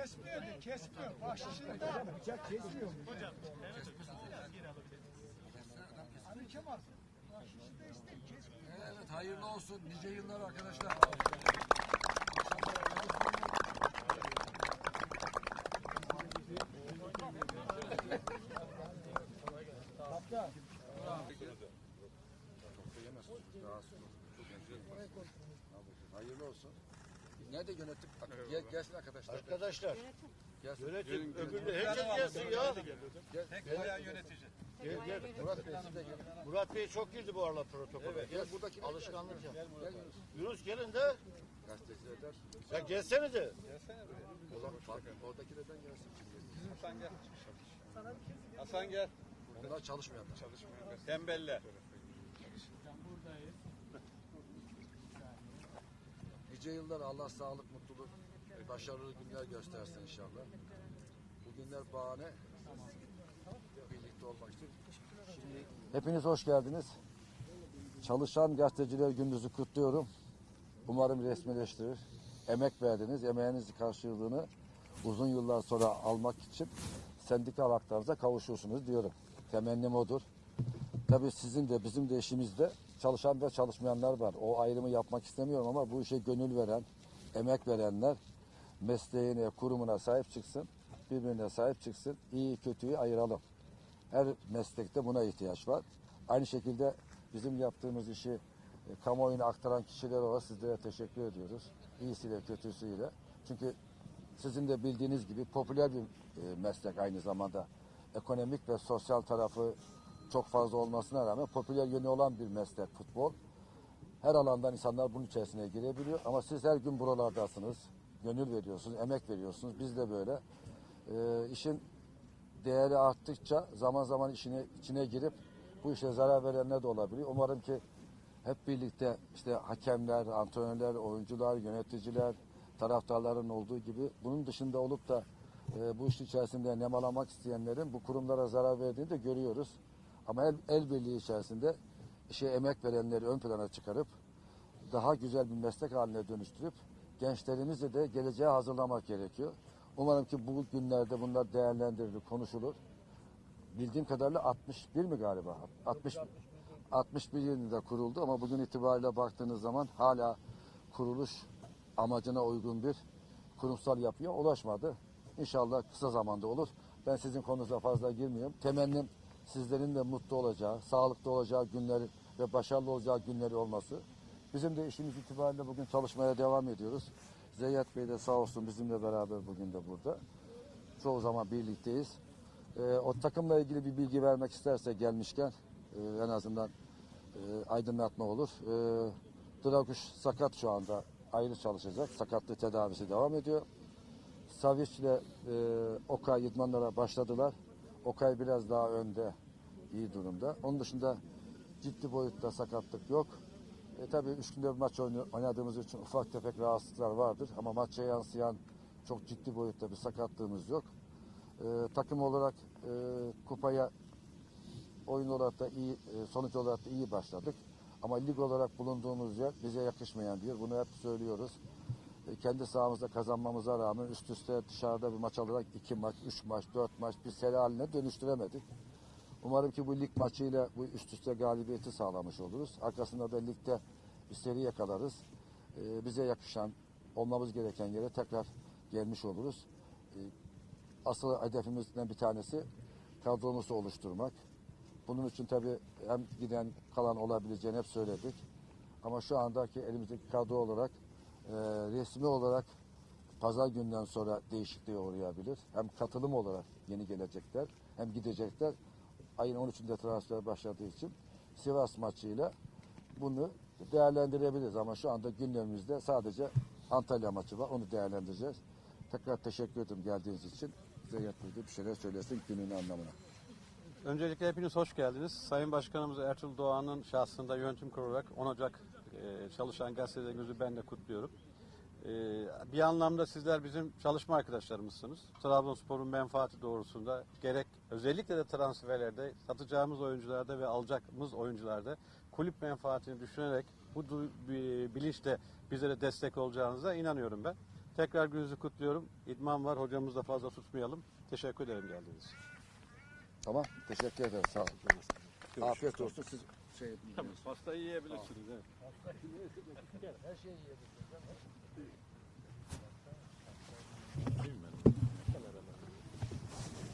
Kesmiyor diyor, kesmiyor. Bahşişinde. Bıçak kesmiyor. Hocam, Ali Kemal. Bahşişi de isteyin, kesmiyor. Evet hayırlı olsun. Nice yıllar arkadaşlar. Hayırlı olsun. Nerede yönettik? Gel, gelsin arkadaşlar. Arkadaşlar Gelsin. yönetim öbürde herkes gelsin ya. Gel, yönetici. Gel gel. Murat Bey siz de gelin. Murat Bey çok girdi bu aralar protokole. Gel buradaki Alışkanlık yap. Gel Yunus. Yunus gelin de. Gazetecilerden. Ya gelsenize. O zaman bak, oradakilerden gelsin. Hasan gel. Hasan gel. Onlar çalışmayanlar. Tembeller. Nice yıllar Allah sağlık, mutluluk, başarılı günler göstersin inşallah. Bu günler bahane birlikte olmak için. Şimdi Hepiniz hoş geldiniz. Çalışan gazeteciler gününüzü kutluyorum. Umarım resmileştirir. Emek verdiniz. Emeğinizin karşılığını uzun yıllar sonra almak için sendikal haklarınıza kavuşursunuz diyorum. Temennim odur. Tabii sizin de bizim de işimizde çalışan ve çalışmayanlar var. O ayrımı yapmak istemiyorum ama bu işe gönül veren, emek verenler mesleğine, kurumuna sahip çıksın, birbirine sahip çıksın, iyi kötüyü ayıralım. Her meslekte buna ihtiyaç var. Aynı şekilde bizim yaptığımız işi e, kamuoyuna aktaran kişiler olarak sizlere teşekkür ediyoruz. İyisiyle kötüsüyle. Çünkü sizin de bildiğiniz gibi popüler bir e, meslek aynı zamanda. Ekonomik ve sosyal tarafı çok fazla olmasına rağmen popüler yönü olan bir meslek futbol. Her alandan insanlar bunun içerisine girebiliyor ama siz her gün buralardasınız. Gönül veriyorsunuz, emek veriyorsunuz. Biz de böyle. E, işin değeri arttıkça zaman zaman işine, içine girip bu işe zarar verenler de olabiliyor. Umarım ki hep birlikte işte hakemler, antrenörler, oyuncular, yöneticiler, taraftarların olduğu gibi bunun dışında olup da e, bu işin içerisinde nemalamak isteyenlerin bu kurumlara zarar verdiğini de görüyoruz. Ama el, el birliği içerisinde işe emek verenleri ön plana çıkarıp daha güzel bir meslek haline dönüştürüp gençlerimizi de geleceğe hazırlamak gerekiyor. Umarım ki bu günlerde bunlar değerlendirilir, konuşulur. Bildiğim kadarıyla 61 mi galiba? 60 61 yılında kuruldu ama bugün itibariyle baktığınız zaman hala kuruluş amacına uygun bir kurumsal yapıya ulaşmadı. İnşallah kısa zamanda olur. Ben sizin konunuza fazla girmiyorum. Temennim sizlerin de mutlu olacağı, sağlıklı olacağı günleri ve başarılı olacağı günleri olması. Bizim de işimiz itibariyle bugün çalışmaya devam ediyoruz. Zeyyat Bey de sağ olsun bizimle beraber bugün de burada. Çoğu zaman birlikteyiz. Ee, o takımla ilgili bir bilgi vermek isterse gelmişken e, en azından e, aydınlatma olur. E, Draguş sakat şu anda ayrı çalışacak. Sakatlığı tedavisi devam ediyor. Savic ile e, Okay idmanlara başladılar. Okay biraz daha önde, iyi durumda. Onun dışında ciddi boyutta sakatlık yok. E, tabii üç günde bir maç oynadığımız için ufak tefek rahatsızlıklar vardır. Ama maça yansıyan çok ciddi boyutta bir sakatlığımız yok. E, takım olarak e, kupaya oyun olarak da iyi, e, sonuç olarak da iyi başladık. Ama lig olarak bulunduğumuz yer bize yakışmayan bir yer. Bunu hep söylüyoruz. E, kendi sahamızda kazanmamıza rağmen üst üste dışarıda bir maç alarak iki maç, üç maç, dört maç bir seri haline dönüştüremedik. Umarım ki bu lig maçıyla bu üst üste galibiyeti sağlamış oluruz. Arkasında da ligde bir seri yakalarız. E, bize yakışan, olmamız gereken yere tekrar gelmiş oluruz. E, asıl hedefimizden bir tanesi kadromuzu oluşturmak. Bunun için tabii hem giden kalan olabileceğini hep söyledik. Ama şu andaki elimizdeki kadro olarak e, resmi olarak pazar günden sonra değişikliğe uğrayabilir. Hem katılım olarak yeni gelecekler hem gidecekler. Ayın 13'ünde transfer başladığı için Sivas maçıyla bunu değerlendirebiliriz. Ama şu anda gündemimizde sadece Antalya maçı var. Onu değerlendireceğiz. Tekrar teşekkür ederim geldiğiniz için. Bey de bir şeyler söylesin günün anlamına. Öncelikle hepiniz hoş geldiniz. Sayın Başkanımız Ertuğrul Doğan'ın şahsında yönetim kurularak 10 Ocak e, çalışan gazetelerimizi ben de kutluyorum. E, bir anlamda sizler bizim çalışma arkadaşlarımızsınız. Trabzonspor'un menfaati doğrusunda gerek özellikle de transferlerde satacağımız oyuncularda ve alacağımız oyuncularda kulüp menfaatini düşünerek bu bilinçle bizlere destek olacağınıza inanıyorum ben. Tekrar gününüzü kutluyorum. İdman var. Hocamızı da fazla tutmayalım. Teşekkür ederim geldiğiniz için. Tamam. Teşekkür ederim. Sağ olun. Afiyet olsun. Siz şey Pastayı yiyebilirsiniz. Evet. Her şeyi yiyebilirsiniz.